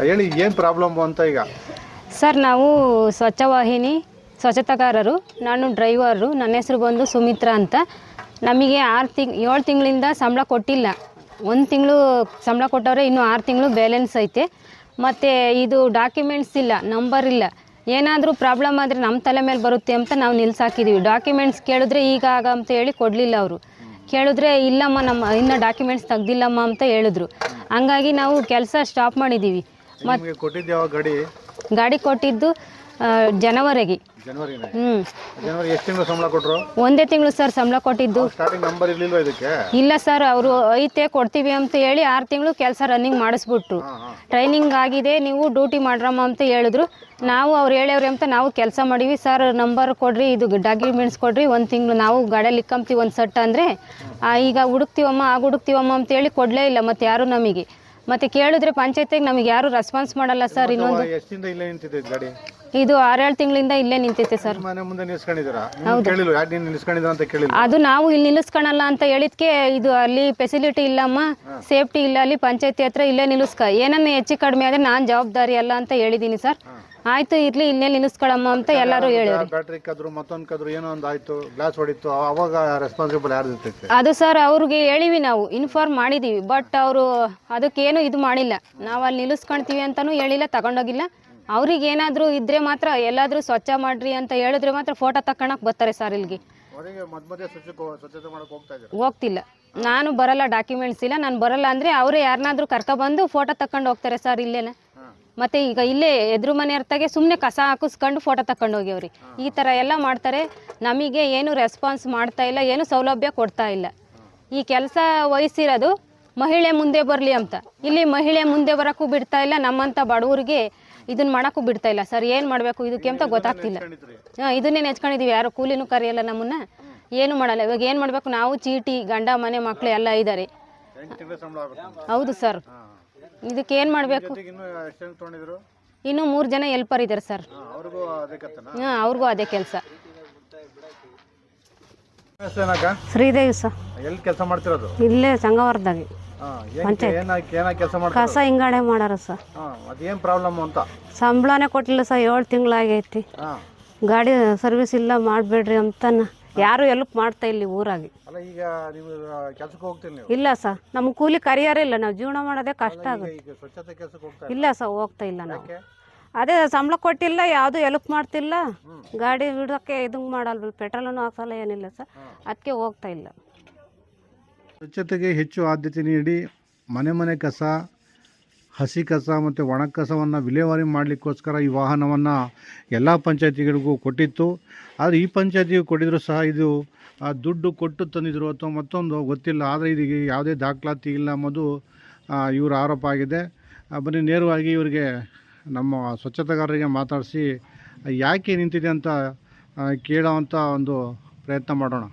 ಹೇಳಿ, ಏನು ಪ್ರಾಬ್ಲಮ್ ಅಂತ ಈಗ? ಸರ್, ನಾವು ಸ್ವಚ್ಛವಾಹಿನಿ, ಸ್ವಚ್ಛತಾಕಾರರು, ನಾನು ಡ್ರೈವರು ನನ್ನ ಹೆಸರು ಬಂದು ಸುಮಿತ್ರಾ ಅಂತ. ನಮಗೆ ಆರು ತಿಂಗ್, ಏಳು ತಿಂಗಳಿಂದ ಸಂಬಳ ಕೊಟ್ಟಿಲ್ಲ. ಒಂದು ತಿಂಗಳು ಸಂಬಳ ಕೊಟ್ಟವ್ರೆ ಇನ್ನು ಆರು ತಿಂಗಳು ಬ್ಯಾಲೆನ್ಸ್ ಐತೆ. ಮತ್ತು ಇದು ಡಾಕ್ಯುಮೆಂಟ್ಸ್ ಇಲ್ಲ ನಂಬರ್ ಇಲ್ಲ. ಏನಾದರೂ ಪ್ರಾಬ್ಲಮ್ ಆದರೆ ನಮ್ಮ ತಲೆ ಮೇಲೆ ಬರುತ್ತೆ ಅಂತ ನಾವು ನಿಲ್ಸಾಕಿದ್ದೀವಿ ಡಾಕ್ಯುಮೆಂಟ್ಸ್ ಕೇಳಿದ್ರೆ ಈಗ ಆಗ ಅಂತ ಹೇಳಿ ಕೊಡಲಿಲ್ಲ ಅವರು. ಕೇಳಿದ್ರೆ, ಇಲ್ಲಮ್ಮ ನಮ್ಮ, ಇನ್ನೂ ಡಾಕ್ಯುಮೆಂಟ್ಸ್ ತೆಗ್ದಿಲ್ಲಮ್ಮ ಅಂತ ಹೇಳಿದ್ರು. ಹಂಗಾಗಿ ನಾವು ಕೆಲಸ ಸ್ಟಾಪ್ ಮಾಡಿದ್ದೀವಿ ನಿಮಗೆ ಕೊಟ್ಟಿದ್ದು ಯಾವ ಗಾಡಿ? ಗಾಡಿ ಕೊಟ್ಟಿದ್ದು ಜನವರಿಗೆ. ಜನವರಿನೇ. ಹ್ಞೂ ಜನವರಿ ಎಷ್ಟು ತಿಂಗಳು ಸಂಬಳ ಕೊಟ್ಟರು ಒಂದೇ ತಿಂಗಳು ಸರ್ ಸಂಬಳ ಕೊಟ್ಟಿದ್ದು. ಸ್ಟಾರ್ಟಿಂಗ್ ನಂಬರ್ ಇರ್ಲಿಲ್ವಾ ಇದಕ್ಕೆ? ಇಲ್ಲ ಸರ್ ಅವರು ಐತೆ ಕೊಡ್ತೀವಿ ಅಂತ ಹೇಳಿ ಆರು ತಿಂಗಳು ಕೆಲಸ ರನ್ನಿಂಗ್ ಮಾಡಿಸ್ಬಿಟ್ರು. ಟ್ರೈನಿಂಗ್ ಆಗಿದೆ ನೀವು ಡ್ಯೂಟಿ ಮಾಡ್ರಮ್ಮ ಅಂತ ಹೇಳಿದ್ರು. ನಾವು ಅವ್ರು ಹೇಳ್ಯವ್ರಿ ಅಂತ ನಾವು ಕೆಲಸ ಮಾಡೀವಿ. ಸರ್ ನಂಬರ್ ಕೊಡ್ರಿ ಇದು ಡಾಕ್ಯುಮೆಂಟ್ಸ್ ಕೊಡ್ರಿ ಒಂದು ತಿಂಗಳು ನಾವು ಗಾಡಿಯಲ್ಲಿ ಇಕ್ಕಂತೀವಿ ಒಂದು ಸಟ್ ಅಂದರೆ ಈಗ ಹುಡುಕ್ತೀವಮ್ಮ ಆಗ ಹುಡುಕ್ತೀವಮ್ಮ ಅಂತ ಹೇಳಿ ಕೊಡಲೇ ಇಲ್ಲ ಮತ್ತು ಯಾರು ನಮಗೆ. ಮತ್ತು ಕೇಳಿದ್ರೆ ಪಂಚಾಯತಿಗೆ ನಮಗೆ ಯಾರು ರೆಸ್ಪಾನ್ಸ್ ಮಾಡಲ್ಲ ಸರ್ ಇನ್ನೊಂದು ಎಷ್ಟಿಂದ ಇಲ್ಲೇ ನಿಂತಿದೆ ಗಾಡಿ? ಇದು ಆರೇಳು ತಿಂಗಳಿಂದ ಇಲ್ಲೇ ನಿಂತೈತೆ ಸರ್ ಮನೆ ಮುಂದೆ ನಿಲ್ಸ್ಕೊಂಡಿದ್ದೀರಾ? ನಿಮ್ಗೆ ಕೇಳಿಲ್ಲ ಯಾಕೆ ನೀನು ನಿಲ್ಸ್ಕೊಂಡಿದ್ದೀರ ಅಂತ ಕೇಳಿಲ್ಲ ಅದು ನಾವು ಇಲ್ಲಿ ನಿಲ್ಲಿಸ್ಕೊಳಲ್ಲ ಅಂತ ಹೇಳಿದ್ಕೆ ಇದು ಅಲ್ಲಿ ಫೆಸಿಲಿಟಿ ಇಲ್ಲಮ್ಮ ಸೇಫ್ಟಿ ಇಲ್ಲ ಅಲ್ಲಿ ಪಂಚಾಯತಿ ಹತ್ರ ಇಲ್ಲೇ ನಿಲ್ಲಿಸ್ಕ ಏನನ್ನ ಹೆಚ್ಚು ಕಡಿಮೆ ಆದರೆ ನಾನು ಜವಾಬ್ದಾರಿ ಅಲ್ಲ ಅಂತ ಹೇಳಿದ್ದೀನಿ ಸರ್ ಆಯ್ತು ಇರ್ಲಿ ಇಲ್ಲೇ ನಿಲ್ಲಿಸ್ಕೊಳಮ್ಮ ಅಂತ ಎಲ್ಲರೂ ಹೇಳಿದ್ರು. ಬ್ಯಾಟ್ರಿ ಕದ್ರು ಮತ್ತೊಂದ್ ಕದ್ರು ಏನೋ ಒಂದು ಆಯ್ತು ಗ್ಲಾಸ್ ಹೊಡಿತು ಅವಾಗ ರೆಸ್ಪಾನ್ಸಿಬಲ್ ಯಾರು ಇರ್ತೈತೆ ಅದು ಸರ್ ಅವ್ರಿಗೆ ಹೇಳಿವಿ ನಾವು ಇನ್ಫಾರ್ಮ್ ಮಾಡಿದೀವಿ ಬಟ್ ಅವರು ಅದಕ್ಕೇನು ಇದು ಮಾಡಿಲ್ಲ. ನಾವು ಅಲ್ಲಿ ನಿಲ್ಲಿಸ್ಕೊಳ್ತೀವಿ ಅಂತಾನೂ ಹೇಳಿಲ್ಲ ತಗೊಂಡೋಗಿಲ್ಲ. ಅವ್ರಿಗೆ ಏನಾದರೂ ಇದ್ರೆ ಮಾತ್ರ ಎಲ್ಲಾದ್ರೂ ಸ್ವಚ್ಛ ಮಾಡ್ರಿ ಅಂತ ಹೇಳಿದ್ರೆ ಮಾತ್ರ ಫೋಟೋ ತಕ್ಕೊಳಕ್ ಬರ್ತಾರೆ ಸರ್ ಇಲ್ಲಿಗೆ. ಹೋಗ್ತಿಲ್ಲ. ನಾನು ಬರಲ್ಲ ಡಾಕ್ಯುಮೆಂಟ್ಸ್ ಇಲ್ಲ ನಾನು ಬರಲ್ಲ ಅಂದ್ರೆ ಅವರೇ ಯಾರನ್ನಾದ್ರೂ ಕರ್ಕೊಬಂದು ಫೋಟೋ ತಕೊಂಡು ಹೋಗ್ತಾರೆ ಸರ್ ಇಲ್ಲೇನೆ? ಮತ್ತೆ ಈಗ ಇಲ್ಲೇ ಎದುರು ಮನೆ ಅರ್ಥಾಗೆ ಸುಮ್ಮನೆ ಕಸ ಹಾಕಿಸ್ಕೊಂಡು ಫೋಟೋ ತಕೊಂಡು ಹೋಗ್ಯವ್ರಿ. ಈ ಥರ ಎಲ್ಲ ಮಾಡ್ತಾರೆ. ನಮಗೆ ಏನು ರೆಸ್ಪಾನ್ಸ್ ಮಾಡ್ತಾ ಇಲ್ಲ ಏನು ಸೌಲಭ್ಯ ಕೊಡ್ತಾ ಇಲ್ಲ. ಈ ಕೆಲಸ ವಹಿಸಿರೋದು ಮಹಿಳೆ ಮುಂದೆ ಬರಲಿ ಅಂತ. ಇಲ್ಲಿ ಮಹಿಳೆ ಮುಂದೆ ಬರೋಕ್ಕೂ ಬಿಡ್ತಾ ಇಲ್ಲ ನಮ್ಮಂಥ ಬಡವರಿಗೆ ಇದನ್ನ ಮಾಡೋಕ್ಕೂ ಬಿಡ್ತಾ ಇಲ್ಲ. ಸರ್ ಏನು ಮಾಡಬೇಕು ಇದಕ್ಕೆ ಅಂತ ಗೊತ್ತಾಗ್ತಿಲ್ಲ. ಹಾಂ ಇದನ್ನೇ ನೆಚ್ಕೊಂಡಿದ್ದೀವಿ ಯಾರು ಕೂಲಿನೂ ಕರೆಯಲ್ಲ ನಮ್ಮನ್ನ. ಏನು ಮಾಡಲ್ಲ. ಇವಾಗ ಏನು ಮಾಡಬೇಕು? ನಾವು ಚೀಟಿ ಗಂಡ ಮನೆ ಮಕ್ಕಳು ಎಲ್ಲ ಇದ್ದಾರೆ. ಹೌದು ಸರ್. ಇದಕ್ಕೆ ಏನು ಮಾಡಬೇಕು? ಇನ್ನು ಮೂರ್ ಜನ ತೊಗೊಂಡಿದ್ರು? ಇನ್ನೂ ಮೂರು ಜನ ಎಲ್ಪರ್ ಇದ್ದಾರೆ ಸರ್ ಹಾಂ ಅವ್ರಿಗೂ ಅದೇ ಕೆಲಸ. ಶ್ರೀದೇವಿ ಸರ್ ಎಲ್ಲಿ ಕೆಲಸ ಮಾಡ್ತಿರೋದು? ಇಲ್ಲೇ ಸಂಗವರದಾಗೆ ಕಸ ಹಿಂಗಾಡೆ ಮಾಡಾರ ಸರ್ ಅದೇನು ಪ್ರಾಬ್ಲಮ್ ಅಂತ? ಸಂಬಳನೇ ಕೊಟ್ಟಿಲ್ಲ ಸರ್ ಏಳು ತಿಂಗಳಾಗೈತಿ ಗಾಡಿ ಸರ್ವಿಸ್ ಇಲ್ಲ ಮಾಡಬೇಡ್ರಿ ಅಂತ ಯಾರು ಎಲ್ಪ್ ಮಾಡ್ತಾ ಇಲ್ಲಿ ಊರಾಗಿ. ಅಲ್ಲ ಈಗ ನೀವು ಕೆಲಸಕ್ಕೆ ಹೋಗ್ತೀರಿ ನೀವು? ಇಲ್ಲ ಸರ್ ನಮ್ಗೆ ಕೂಲಿ ಕರಿಯಾರೇ ಇಲ್ಲ ನಾವು ಜೀವನ ಮಾಡೋದೇ ಕಷ್ಟ ಆಗುತ್ತೆ. ಈಗ ಸ್ವಚ್ಛತೆ ಕೆಲಸಕ್ಕೆ ಹೋಗ್ತಾ ಇಲ್ಲ? ಸರ್ ಹೋಗ್ತಾ ಇಲ್ಲ ನಾವು. ಯಾಕೆ? ಅದೇ ಸಂಬಳ ಕೊಟ್ಟಿಲ್ಲ ಯಾವುದು ಎಲ್ಪ್ ಮಾಡ್ತಿಲ್ಲ. ಗಾಡಿ ಬಿಡೋಕ್ಕೆ ಇದು ಮಾಡಲ್ವಲ್ಲ ಪೆಟ್ರೋಲನ್ನು ಹಾಕ್ಸಲ್ಲ ಏನಿಲ್ಲ ಸರ್. ಅದಕ್ಕೆ ಹೋಗ್ತಾ ಇಲ್ಲ. ಸ್ವಚ್ಛತೆಗೆ ಹೆಚ್ಚು ಆದ್ಯತೆ ನೀಡಿ ಮನೆ ಮನೆ ಕಸ ಹಸಿ ಕಸ ಮತ್ತು ಒಣ ಕಸವನ್ನು ವಿಲೇವಾರಿ ಮಾಡಲಿಕ್ಕೋಸ್ಕರ ಈ ವಾಹನವನ್ನು ಎಲ್ಲ ಪಂಚಾಯತಿಗಳಿಗೂ ಕೊಟ್ಟಿತ್ತು. ಆದರೆ ಈ ಪಂಚಾಯತಿಗೆ ಕೊಟ್ಟಿದ್ರು ಸಹ ಇದು ದುಡ್ಡು ಕೊಟ್ಟು ತಂದಿದ್ರು ಅಥವಾ ಮತ್ತೊಂದು ಗೊತ್ತಿಲ್ಲ. ಆದರೆ ಇದಕ್ಕೆ ಯಾವುದೇ ದಾಖಲಾತಿ ಇಲ್ಲ ಅನ್ನೋದು ಇವರ ಆರೋಪ ಆಗಿದೆ. ಬರೀ ಬನ್ನಿ ನೇರವಾಗಿ ಇವರಿಗೆ ನಮ್ಮ ಸ್ವಚ್ಛತೆಗಾರರಿಗೆ ಮಾತಾಡಿಸಿ ಯಾಕೆ ನಿಂತಿದೆ ಅಂತ ಕೇಳೋ ಕೇಳೋವಂಥ ಒಂದು ಪ್ರಯತ್ನ ಮಾಡೋಣ.